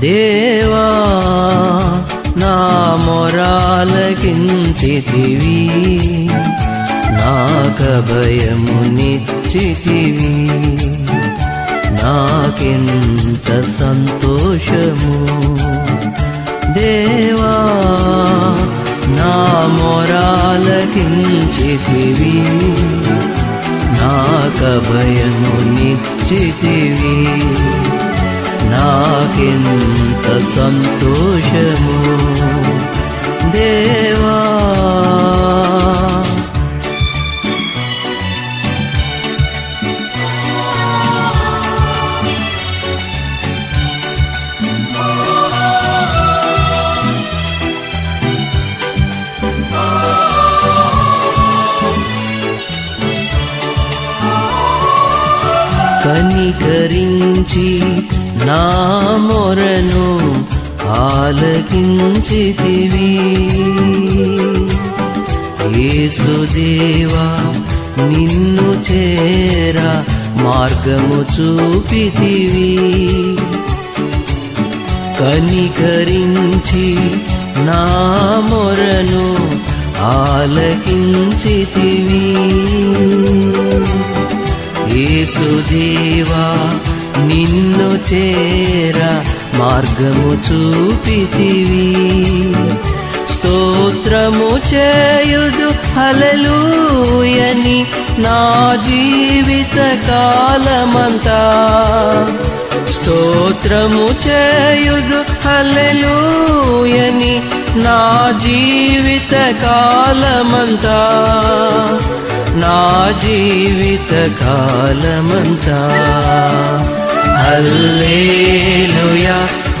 దేవా నా మొరాలకించితివి నాక భయము నిచ్చితివి నాకెంత సంతోషము? దేవా నా మొరాలకించితివి నాక భయము నిచ్చితివి నాకెంత సంతోషము. దేవా. కనికరించి నా మొరను ఆలకించితివి. యేసుదేవా నిన్ను చేరా మార్గము చూపితివి. కనికరించి నా మొరను ఆలకించితివి. యేసుదేవా నిన్ను చేరా మార్గము చూపితివి. స్తోత్రము చేయుదు హలలుయని నా జీవిత కాలమంతా. స్తోత్రము చేయుదు హలలుయని నా జీవిత కాలమంతా. నా జీవిత కాలమంతా. హల్లేలుయా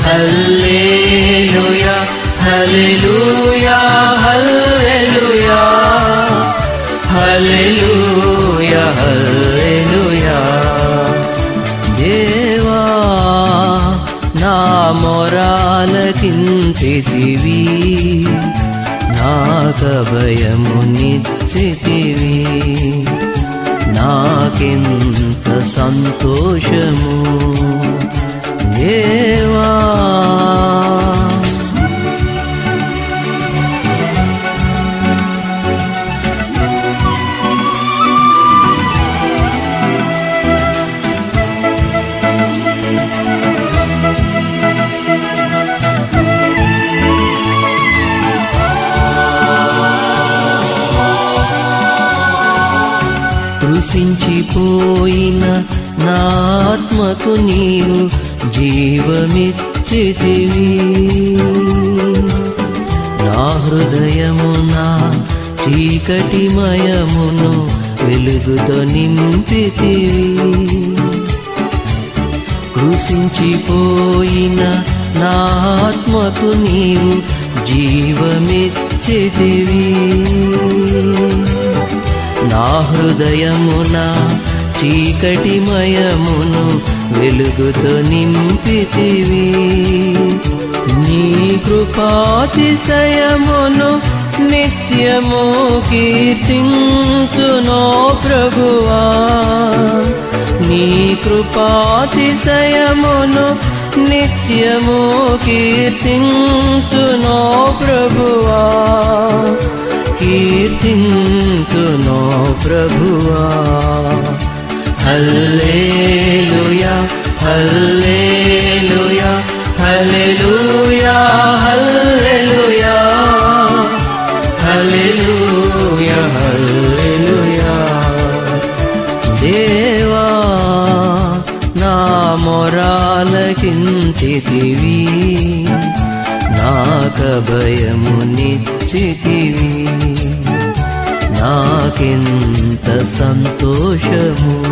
హల్లేలుయా హల్లెలూయా హల్లెలూయా. హల్లెలూయా హల్లెలూయా. దేవా నా మొరాలకించితివి నాక భయము నిచ్చితివి నాకెంత సంతోషము. కృషించిపోయిన నా ఆత్మకు నీవు జీవమిచ్చితివి నా హృదయమున చీకటిమయమును వెలుగుతో నింపితివి. కృషించిపోయిన నా ఆత్మకు నీవు జీవమిచ్చితివి నా హృదయమున చీకటిమయమును వెలుగుతో నింపితివి. నీ కృపాతిశయమును నిత్యము కీర్తింతునో ప్రభువా. నీ కృపాతిశయమును నిత్యము కీర్తింతునో ప్రభువా. కీర్తింతునో ప్రభువా. హల్లేలుయా హల్లేలుయా హల్లెలూయా హల్లెలూయా. హల్లెలూయా హల్లెలూయా. దేవా నా మొరాలకించితివి. నాక భయము నిచ్చితివి నాకెంత సంతోషము.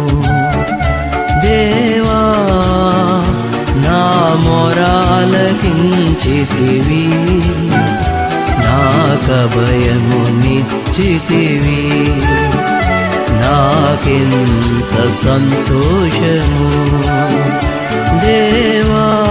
దేవా నా మొరాలకించితివి. నాకభయము నిచ్చితివి. నాకెంత సంతోషము. దేవా